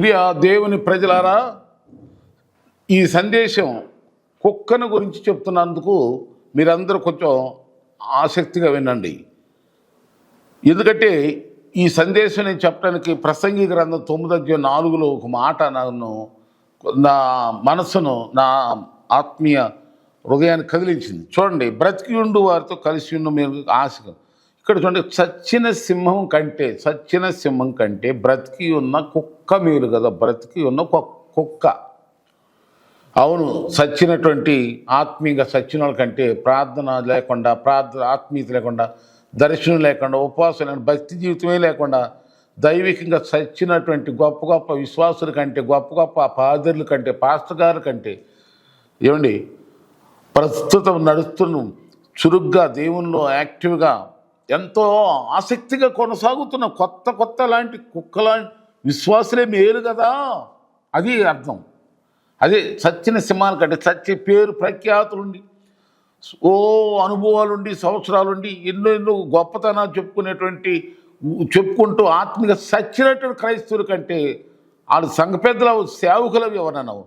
ప్రియ దేవుని ప్రజలారా ఈ సందేశం కుక్కను గురించి చెప్తున్నందుకు మీరందరూ కొంచెం ఆసక్తిగా వినండి. ఎందుకంటే ఈ సందేశం నేను చెప్పడానికి ప్రసంగి గ్రంథం తొమ్మిది నాలుగులో ఒక మాట నన్ను నా మనసును నా ఆత్మీయ హృదయాన్ని కదిలించింది. చూడండి బ్రతికి ఉండు వారితో కలిసి ఉండు మీరు ఆశ ఇక్కడ చూడండి చచ్చిన సింహం కంటే చచ్చిన సింహం కంటే బ్రతికి ఉన్న కుక్క మేలు కదా. బ్రతికి ఉన్న కుక్క. అవును సచ్చినటువంటి ఆత్మీయంగా సచ్చిన కంటే ప్రార్థన లేకుండా ప్రార్థన ఆత్మీయత లేకుండా దర్శనం లేకుండా ఉపవాసం లేకుండా భక్తి జీవితమే లేకుండా దైవికంగా సచ్చినటువంటి గొప్ప గొప్ప విశ్వాసుల కంటే గొప్ప గొప్ప పాదరుల కంటే పాస్టర్ గారి కంటే ఏమండి ప్రస్తుతం నడుస్తున్న చురుగ్గా దేవునిలో యాక్టివ్గా ఎంతో ఆసక్తిగా కొనసాగుతున్న కొత్త కొత్త లాంటి కుక్కలాంటి విశ్వాసులే మేలు కదా? అది అర్థం. అదే చచ్చిన సింహాల కంటే సత్య పేరు ప్రఖ్యాతులుండి ఓ అనుభవాలుండి సంవత్సరాలుండి ఎన్నో ఎన్నో గొప్పతనాలు చెప్పుకునేటువంటి చెప్పుకుంటూ ఆత్మీయ సచ్చినటువంటి క్రైస్తవుల కంటే వాళ్ళ సంఘ పెద్దలు సేవకులవి ఎవరన్నావు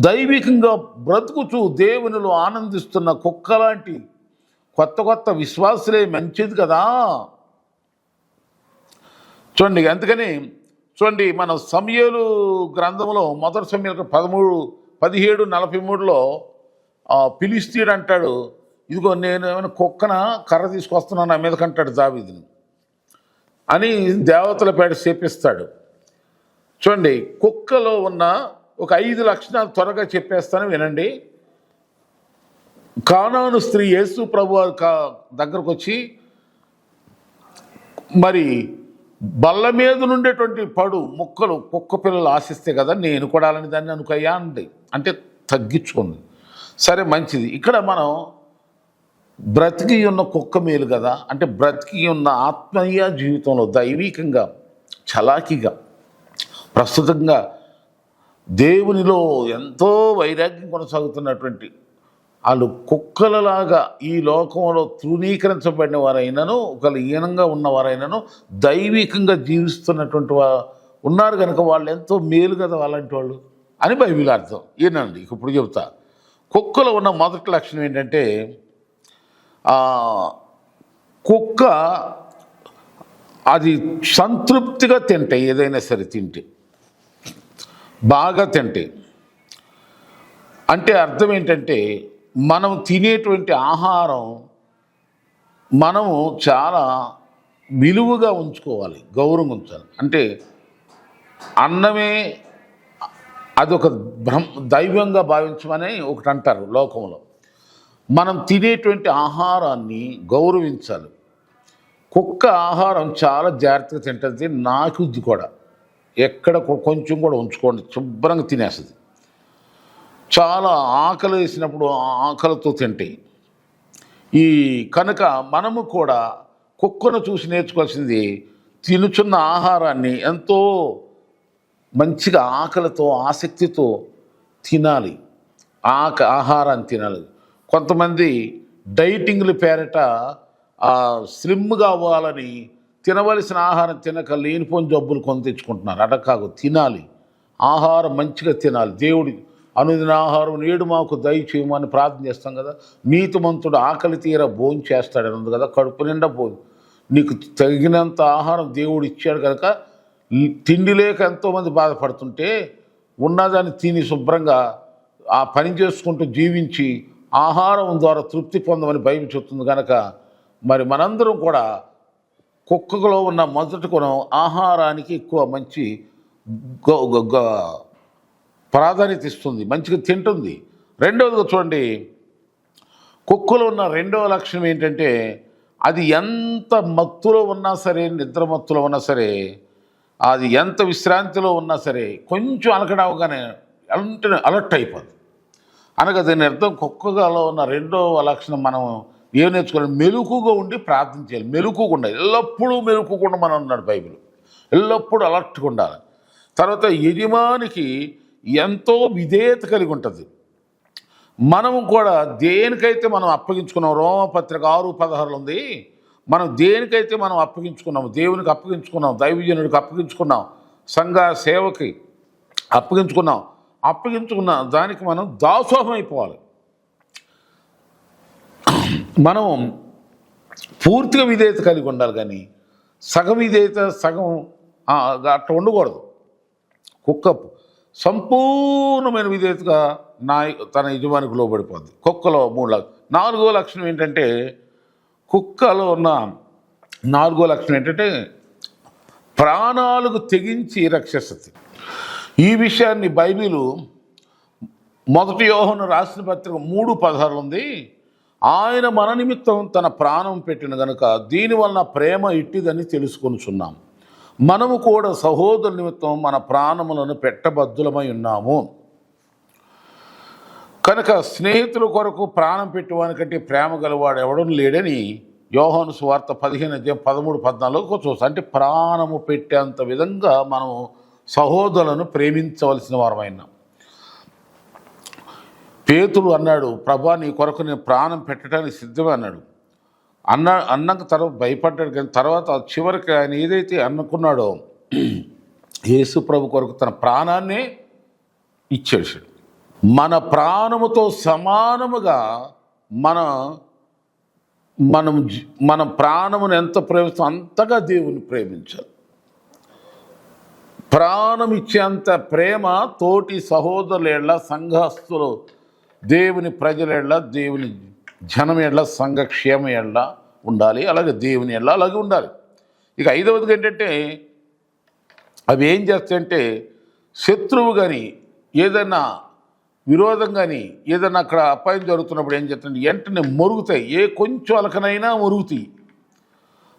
దైవికంగా బ్రతుకుచూ దేవునిలో ఆనందిస్తున్న కుక్క లాంటి కొత్త కొత్త విశ్వాసులే మంచిది కదా. చూడండి అందుకని చూడండి మన సమయలు గ్రంథంలో మొదటి సమయంలో పదమూడు పదిహేడు నలభై మూడులో పిలిస్తీడు అంటాడు ఇదిగో నేను ఏమైనా కుక్కన కర్ర తీసుకొస్తున్నాను నా మీదకి అంటాడు దావీదిని. అని దేవతల పేట చేపిస్తాడు చూడండి కుక్కలో ఉన్న ఒక ఐదు లక్షణాలు త్వరగా చెప్పేస్తాను వినండి. కానాను స్త్రీ యేసు ప్రభు కా- దగ్గరకు వచ్చి మరి బల్ల మీద నుండేటువంటి పడు ముక్కలు కుక్క పిల్లలు ఆశిస్తే కదా నేను కొడాలని దాన్ని అనుకయ్యా అండి అంటే తగ్గించుకుంది. సరే మంచిది. ఇక్కడ మనం బ్రతికి ఉన్న కుక్క మేలు కదా అంటే బ్రతికి ఉన్న ఆత్మీయ జీవితంలో దైవికంగా చలాకీగా ప్రస్తుతంగా దేవునిలో ఎంతో వైరాగ్యం కొనసాగుతున్నటువంటి వాళ్ళు కుక్కలలాగా ఈ లోకంలో తృణీకరించబడిన వారైనను ఒక హీనంగా ఉన్నవారైనను దైవికంగా జీవిస్తున్నటువంటి వా ఉన్నారు కనుక వాళ్ళు ఎంతో మేలు కదా అలాంటి వాళ్ళు అని బైబిల్ అర్థం. ఏనండి ఇప్పుడు చెబుతా. కుక్కలో ఉన్న మొదటి లక్షణం ఏంటంటే కుక్క అది సంతృప్తిగా తింటాయి ఏదైనా సరే తింటే బాగా తింటాయి అంటే అర్థం ఏంటంటే మనం తినేటువంటి ఆహారం మనము చాలా విలువగా ఉంచుకోవాలి గౌరవం ఉంచాలి. అంటే అన్నమే అదొక బ్రహ్మ దైవంగా భావించమని ఒకటి అంటారు లోకంలో. మనం తినేటువంటి ఆహారాన్ని గౌరవించాలి. కుక్క ఆహారం చాలా జాగ్రత్తగా తింటుంది నాకుద్ది కూడా. ఎక్కడ కొంచెం కూడా ఉంచుకోండి శుభ్రంగా తినేస్తుంది. చాలా ఆకలి వేసినప్పుడు ఆ ఆకలితో తింటాయి ఈ కనుక మనము కూడా కుక్కను చూసి నేర్చుకోవాల్సింది తినుచున్న ఆహారాన్ని ఎంతో మంచిగా ఆకలితో ఆసక్తితో తినాలి. ఆక ఆహారాన్ని తినాలి. కొంతమంది డైటింగ్ల పేరట స్లిమ్గా అవ్వాలని తినవలసిన ఆహారం తినక లేనిపోని జబ్బులు కొని తెచ్చుకుంటున్నారు. అట కాదు తినాలి. ఆహారం మంచిగా తినాలి. దేవుడి అనుదిన ఆహారం నేడు మాకు దయచేయమని ప్రార్థన చేస్తాం కదా. నీతిమంతుడు ఆకలి తీర భోజనం చేస్తాడని ఉంది కదా కడుపు నిండా భోజనం. నీకు తగినంత ఆహారం దేవుడు ఇచ్చాడు కనుక తిండి లేక ఎంతోమంది బాధపడుతుంటే ఉన్నదాన్ని తిని శుభ్రంగా ఆ పని చేసుకుంటూ జీవించి ఆహారం ద్వారా తృప్తి పొందమని భయం చెప్తుంది కనుక మరి మనందరం కూడా కుక్కలో ఉన్న మొదటి గుణం ఆహారానికి ఎక్కువ మంచి గ- గ- గ- ప్రాధాన్యత ఇస్తుంది మంచిగా తింటుంది. రెండవదిగా చూడండి కుక్కలో ఉన్న రెండవ లక్షణం ఏంటంటే అది ఎంత మత్తులో ఉన్నా సరే నిద్ర మత్తులో ఉన్నా సరే అది ఎంత విశ్రాంతిలో ఉన్నా సరే కొంచెం అలకడవగానే వెంటనే అలర్ట్ అయిపోద్ది అనగా దీని అర్థం కుక్కలో ఉన్న రెండవ లక్షణం మనం ఏం నేర్చుకోవాలి? మెలుకుగా ఉండి ప్రార్థన చేయాలి. మెలుకుగా ఉండాలి. ఎల్లప్పుడూ మెలుకుకుండా మనం ఉన్నాడు బైబిల్. ఎల్లప్పుడూ అలర్ట్గా ఉండాలి. తర్వాత యజమానికి ఎంతో విధేయత కలిగి ఉంటుంది. మనము కూడా దేనికైతే మనం అప్పగించుకున్నాం రోమపత్రిక ఆరు పదహారులు ఉంది మనం దేనికైతే మనం అప్పగించుకున్నాం దేవునికి అప్పగించుకున్నాం దైవజనుడికి అప్పగించుకున్నాం సంఘ సేవకి అప్పగించుకున్నాం అప్పగించుకున్న దానికి మనం దాసోహం అయిపోవాలి మనం పూర్తిగా విధేయత కలిగి ఉండాలి కానీ సగం విధేయత సగం అట్లా ఉండకూడదు. కుక్క సంపూర్ణమైన విధేయతగా నాయ తన యజమానికి లోబడిపోద్ది. కుక్కలో మూడు లక్ష నాలుగో లక్షణం ఏంటంటే కుక్కలో ఉన్న నాలుగో లక్షణం ఏంటంటే ప్రాణాలకు తెగించి రక్షిస్తుంది. ఈ విషయాన్ని బైబిలు మొదటి యోహను రాసిన పత్రిక మూడు పదహారు ఉంది. ఆయన మన నిమిత్తం తన ప్రాణం పెట్టిన గనుక దీనివలన ప్రేమ ఇట్టిదని తెలుసుకొనుచున్నాం. మనము కూడా సహోదరు నిమిత్తం మన ప్రాణములను పెట్టబద్దులమై ఉన్నాము. కనుక స్నేహితుల కొరకు ప్రాణం పెట్టువానికంటే ప్రేమ గలవాడు ఎవడం లేడని యోహాను సువార్త పదిహేను అధ్యాయం పదమూడు పద్నాలుగు చూస్తాం. అంటే ప్రాణము పెట్టేంత విధంగా మనం సహోదరులను ప్రేమించవలసిన వారమైనాం. పేతుడు అన్నాడు ప్రభా నీ కొరకు నేను ప్రాణం పెట్టడానికి సిద్ధమే అన్నాడు. అన్న అన్నాక తర్వాత భయపడ్డాడు కానీ తర్వాత చివరికి ఆయన ఏదైతే అనుకున్నాడో యేసు ప్రభు కొరకు తన ప్రాణాన్ని ఇచ్చేసాడు మన ప్రాణముతో సమానముగా మన మనం మన ప్రాణమును ఎంత ప్రేమిస్తాం అంతగా దేవుని ప్రేమించాలి. ప్రాణం ఇచ్చేంత ప్రేమ తోటి సహోదరులేళ్ళ సంఘస్తులు సంఘస్థులు దేవుని ప్రజలేళ్ళ దేవుని జనం ఎడ్ల సంఘక్షేమ ఎడ్ల ఉండాలి అలాగే దేవుని ఎడ్ల అలాగే ఉండాలి. ఇక ఐదవది ఏంటంటే అవి ఏం చేస్తాయంటే శత్రువు కానీ ఏదైనా విరోధం కానీ ఏదైనా అక్కడ అపాయం జరుగుతున్నప్పుడు ఏం చేస్తుంది వెంటనే మొరుగుతాయి. ఏ కొంచెం అలకనైనా మొరుగుతాయి.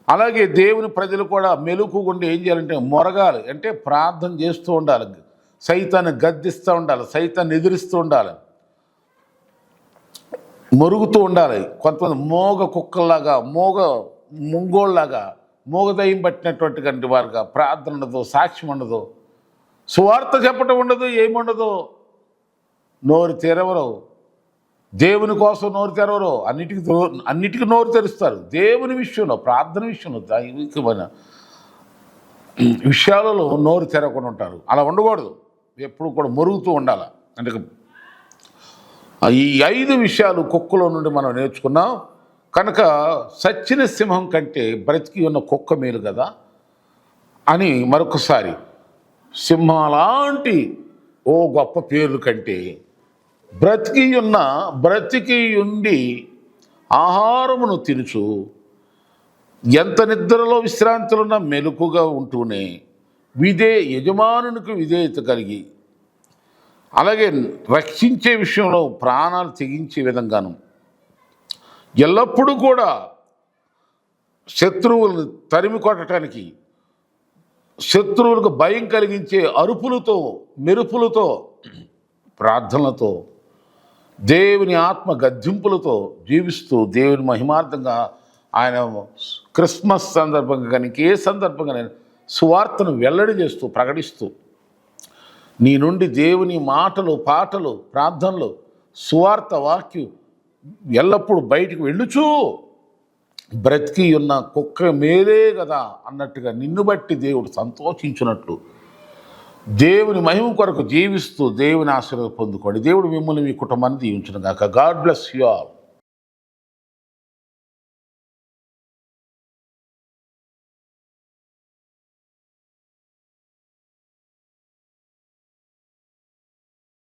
అలాగే దేవుని ప్రజలు కూడా మెలుకుగుండి ఏం చేయాలంటే మొరగాలి. అంటే ప్రార్థన చేస్తూ ఉండాలి. సైతాన్ని గద్దిస్తూ ఉండాలి సైతాన్ని ఎదిరిస్తూ ఉండాలి. మరుగుతూ ఉండాలి. కొంతమంది మోగ కుక్కల్లాగా మోగ ముంగోళ్ళలాగా మోగదయం పట్టినటువంటి వారుగా ప్రార్థన ఉండదు సాక్ష్యం ఉండదు. సువార్త చెప్పటం ఉండదు ఏముండదు నోరు తెరవరు. దేవుని కోసం నోరు తెరవరు. అన్నిటికీ అన్నిటికీ నోరు తెరుస్తారు. దేవుని విషయంలో ప్రార్థన విషయంలో దైవికమైన విషయాలలో నోరు తెరవకుండా ఉంటారు. అలా ఉండకూడదు. ఎప్పుడు కూడా మరుగుతూ ఉండాలి. అంటే ఈ ఐదు విషయాలు కుక్కలో నుండి మనం నేర్చుకున్నాం. కనుక సచ్చిన సింహం కంటే బ్రతికి ఉన్న కుక్క మేలు కదా అని మరొకసారి సింహం లాంటి ఓ గొప్ప పేర్లు కంటే బ్రతికి ఉన్న బ్రతికి ఉండి ఆహారమును తినుచు ఎంత నిద్రలో విశ్రాంతులున్న మెలుకుగా ఉంటూనే విధే యజమానునికి విధేయత కలిగి అలాగే రక్షించే విషయంలో ప్రాణాలు తెగించే విధంగాను. ఎల్లప్పుడూ కూడా శత్రువులను తరిమి కొట్టడానికి శత్రువులకు భయం కలిగించే అరుపులతో మెరుపులతో ప్రార్థనలతో దేవుని ఆత్మ గద్దింపులతో జీవిస్తూ దేవుని మహిమార్థంగా ఆయన క్రిస్మస్ సందర్భంగా కానీ ఏ సందర్భంగా సువార్తను వెల్లడి చేస్తూ ప్రకటిస్తూ నీ నుండి దేవుని మాటలు పాటలు ప్రార్థనలు సువార్త వాక్యం ఎల్లప్పుడూ బయటికి వెళ్ళుచూ. బ్రతికి ఉన్న కుక్క మేలే కదా అన్నట్టుగా నిన్ను బట్టి దేవుడు సంతోషించినట్లు. దేవుని మహిమ కొరకు జీవిస్తూ దేవుని ఆశీర్వాదం పొందుకోండి. దేవుడు మిమ్మల్ని మీ కుటుంబాన్ని దీవించిన గాక. God bless you all.